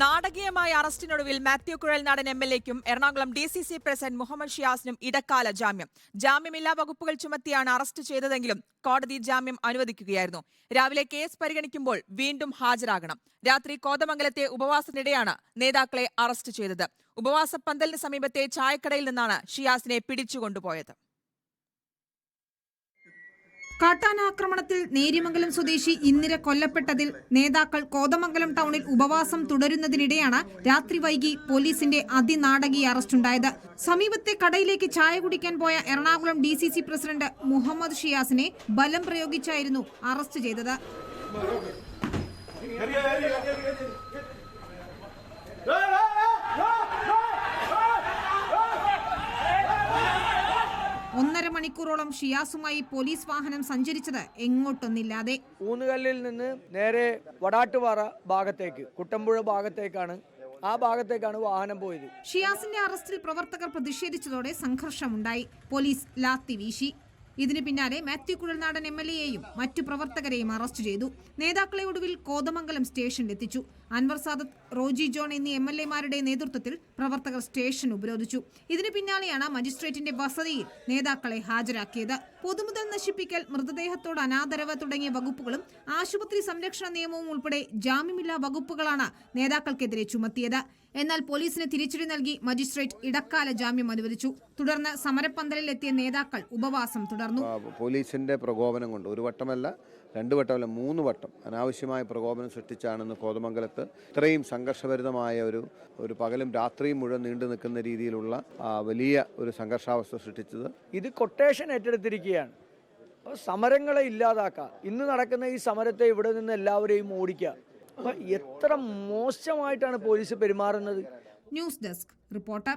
നാടകീയമായ അറസ്റ്റിനൊടുവിൽ Mathew Kuzhalnadan M L എക്കും Ernakulam D C C president Muhammad ഷിയാസിനും ഇടക്കാല ജാമ്യം. ജാമ്യമില്ലാ വകുപ്പുകൾ ചുമത്തിയാണ് അറസ്റ്റ് ചെയ്തതെങ്കിലും കോടതി ജാമ്യം അനുവദിക്കുകയായിരുന്നു. രാവിലെ കേസ് പരിഗണിക്കുമ്പോൾ വീണ്ടും ഹാജരാകണം. രാത്രി കോതമംഗലത്തെ ഉപവാസത്തിനിടെയാണ് നേതാക്കളെ അറസ്റ്റ് ചെയ്തത്. ഉപവാസ പന്തലിന് സമീപത്തെ ചായക്കടയിൽ നിന്നാണ് ഷിയാസിനെ പിടിച്ചുകൊണ്ടുപോയത്. കാട്ടാനാക്രമണത്തിൽ നേര്യമംഗലം സ്വദേശി ഇന്ദിര കൊല്ലപ്പെട്ടതിൽ നേതാക്കൾ കോതമംഗലം ടൗണിൽ ഉപവാസം തുടരുന്നതിനിടെയാണ് രാത്രി വൈകി പോലീസിന്റെ അതിനാടകീയ അറസ്റ്റുണ്ടായത്. സമീപത്തെ കടയിലേക്ക് ചായ കുടിക്കാൻ പോയ എറണാകുളം ഡി പ്രസിഡന്റ് മുഹമ്മദ് ഷിയാസിനെ ബലം പ്രയോഗിച്ചായിരുന്നു അറസ്റ്റ് ചെയ്തത്. മണിക്കൂറോളം ഷിയാസുമായി പോലീസ് വാഹനം സഞ്ചരിച്ചത് എങ്ങോട്ടൊന്നില്ലാതെ ഊന്നുകല്ലിൽ നിന്ന് നേരെ വടാട്ടുപാറ ഭാഗത്തേക്ക് കുട്ടമ്പുഴ ഭാഗത്തേക്കാണ്. ആ ഭാഗത്തേക്കാണ് വാഹനം പോയത്. ഷിയാസിന്റെ അറസ്റ്റിൽ പ്രവർത്തകർ പ്രതിഷേധിച്ചതോടെ സംഘർഷമുണ്ടായി. പോലീസ് ലാത്തി വീശി. ഇതിന് പിന്നാലെ മാത്യു കുഴൽനാടൻ എം എൽ എയെയും മറ്റു പ്രവർത്തകരെയും അറസ്റ്റ് ചെയ്തു. നേതാക്കളെ ഒടുവിൽ കോതമംഗലം സ്റ്റേഷനിലെത്തിച്ചു. അൻവർ സാദത്ത് റോജി ജോൺ എന്നീ എം എൽ എമാരുടെ നേതൃത്വത്തിൽ പ്രവർത്തകർ സ്റ്റേഷൻ ഉപരോധിച്ചു. ഇതിന് പിന്നാലെയാണ് മജിസ്ട്രേറ്റിന്റെ വസതിയിൽ നേതാക്കളെ ഹാജരാക്കിയത്. പൊതുമുതൽ നശിപ്പിക്കൽ മൃതദേഹത്തോട് അനാദരവ് തുടങ്ങിയ വകുപ്പുകളും ആശുപത്രി സംരക്ഷണ നിയമവും ഉൾപ്പെടെ ജാമ്യമില്ലാ വകുപ്പുകളാണ് നേതാക്കൾക്കെതിരെ ചുമത്തിയത്. എന്നാൽ പോലീസിന് തിരിച്ചടി നൽകി മജിസ്ട്രേറ്റ് ഇടക്കാല ജാമ്യം അനുവദിച്ചു. തുടർന്ന് സമരപ്പന്തലിൽ എത്തിയ നേതാക്കൾ ഉപവാസം തുടർന്നു. പോലീസിന്റെ പ്രകോപനം കൊണ്ട് ഒരു വട്ടമല്ല രണ്ട് വട്ടമല്ല മൂന്ന് വട്ടം അനാവശ്യമായ പ്രകോപനം സൃഷ്ടിച്ചാണെന്ന് കോതമംഗലത്ത് ഇത്രയും സംഘർഷഭരിതമായ ഒരു ഒരു പകലും രാത്രിയും മുഴുവൻ നീണ്ടു നിൽക്കുന്ന രീതിയിലുള്ള വലിയ ഒരു സംഘർഷാവസ്ഥ സൃഷ്ടിച്ചത്. ഇത് കൊട്ടേഷൻ ഏറ്റെടുത്തിരിക്കുകയാണ്. അപ്പോൾ സമരങ്ങളെ ഇല്ലാതാക്കുക ഇന്ന് നടക്കുന്ന ഈ സമരത്തെ ഇവിടെ നിന്ന് എല്ലാവരെയും ഓടിക്കുക അപ്പം എത്ര മോശമായിട്ടാണ് പോലീസ് പെരുമാറുന്നത്? News desk reporter